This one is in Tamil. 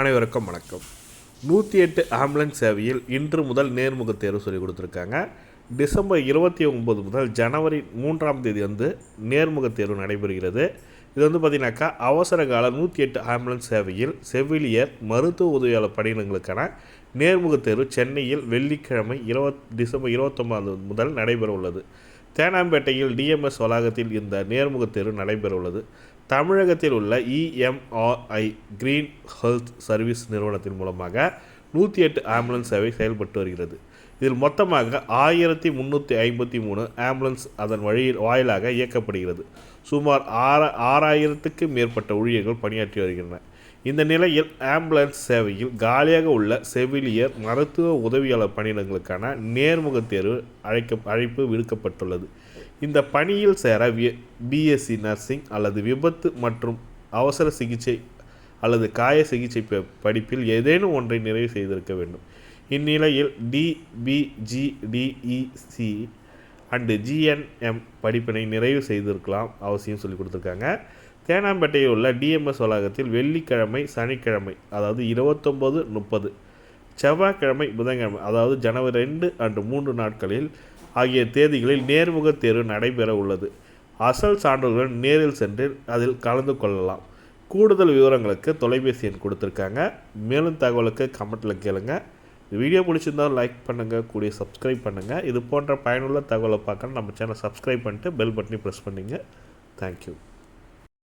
அனைவருக்கும் வணக்கம். நூற்றி எட்டு ஆம்புலன்ஸ் சேவையில் இன்று முதல் நேர்முக தேர்வு சொல்லி கொடுத்துருக்காங்க. டிசம்பர் இருபத்தி ஒம்பது முதல் ஜனவரி மூன்றாம் தேதி வந்து நேர்முக தேர்வு நடைபெறுகிறது. இது வந்து பார்த்தீங்கன்னாக்கா அவசர கால நூற்றி எட்டு ஆம்புலன்ஸ் சேவையில் செவிலியர் மருத்துவ உதவியாளர் பணியிடங்களுக்கான நேர்முக தேர்வு சென்னையில் வெள்ளிக்கிழமை இருபத் டிசம்பர் இருபத்தொம்பது முதல் நடைபெற உள்ளது தேனாம்பேட்டையில் டிஎம்எஸ் வளாகத்தில் இந்த நேர்முகத் தேர்வு நடைபெறவுள்ளது. தமிழகத்தில் உள்ள இஎம்ஆர்ஐ கிரீன் ஹெல்த் சர்வீஸ் நிறுவனத்தின் மூலமாக நூற்றி எட்டு ஆம்புலன்ஸ் சேவை செயல்பட்டு வருகிறது. இதில் மொத்தமாக ஆயிரத்தி முந்நூற்றி ஐம்பத்தி மூணு ஆம்புலன்ஸ் அதன் வழியில் வாயிலாக இயக்கப்படுகிறது. சுமார் ஆற ஆறாயிரத்துக்கு மேற்பட்ட ஊழியர்கள் பணியாற்றி வருகின்றனர். இந்த நிலையில் ஆம்புலன்ஸ் சேவையில் காலியாக உள்ள செவிலியர் மருத்துவ உதவியாளர் பணியிடங்களுக்கான நேர்முக தேர்வு அழைக்க அழைப்பு விடுக்கப்பட்டுள்ளது. இந்த பணியில் சேர பிஎஸ்சி நர்சிங் அல்லது விபத்து மற்றும் அவசர சிகிச்சை அல்லது காய சிகிச்சை ப- படிப்பில் ஏதேனும் ஒன்றை நிறைவு செய்திருக்க வேண்டும். இந்நிலையில் டிபிஜிடிஇசி அண்டு ஜிஎன்எம் படிப்பினை நிறைவு செய்திருக்கலாம் அவசியம் சொல்லி கொடுத்துருக்காங்க. தேனாம்பேட்டையில் உள்ள டிஎம்எஸ் வளாகத்தில் வெள்ளிக்கிழமை சனிக்கிழமை அதாவது இருபத்தொம்போது முப்பது செவ்வாய்க்கிழமை புதன்கிழமை அதாவது ஜனவரி ரெண்டு அன்று மூன்று நாட்களில் ஆகிய தேதிகளில் நேர்முக தேர்வு நடைபெற உள்ளது. அசல் சான்றுகளுடன் நேரில் சென்று அதில் கலந்து கொள்ளலாம். கூடுதல் விவரங்களுக்கு தொலைபேசி எண் கொடுத்துருக்காங்க. மேலும் தகவலுக்கு கமெண்ட்டில் கேளுங்க. வீடியோ பிடிச்சிருந்தால் லைக் பண்ணுங்கள் கூடிய சப்ஸ்கிரைப் பண்ணுங்கள் இது போன்ற பயனுள்ள தகவலை பார்க்க நம்ம சேனல் சப்ஸ்கிரைப் பண்ணிட்டு பெல் பட்டனை ப்ரெஸ் பண்ணிங்க. Thank you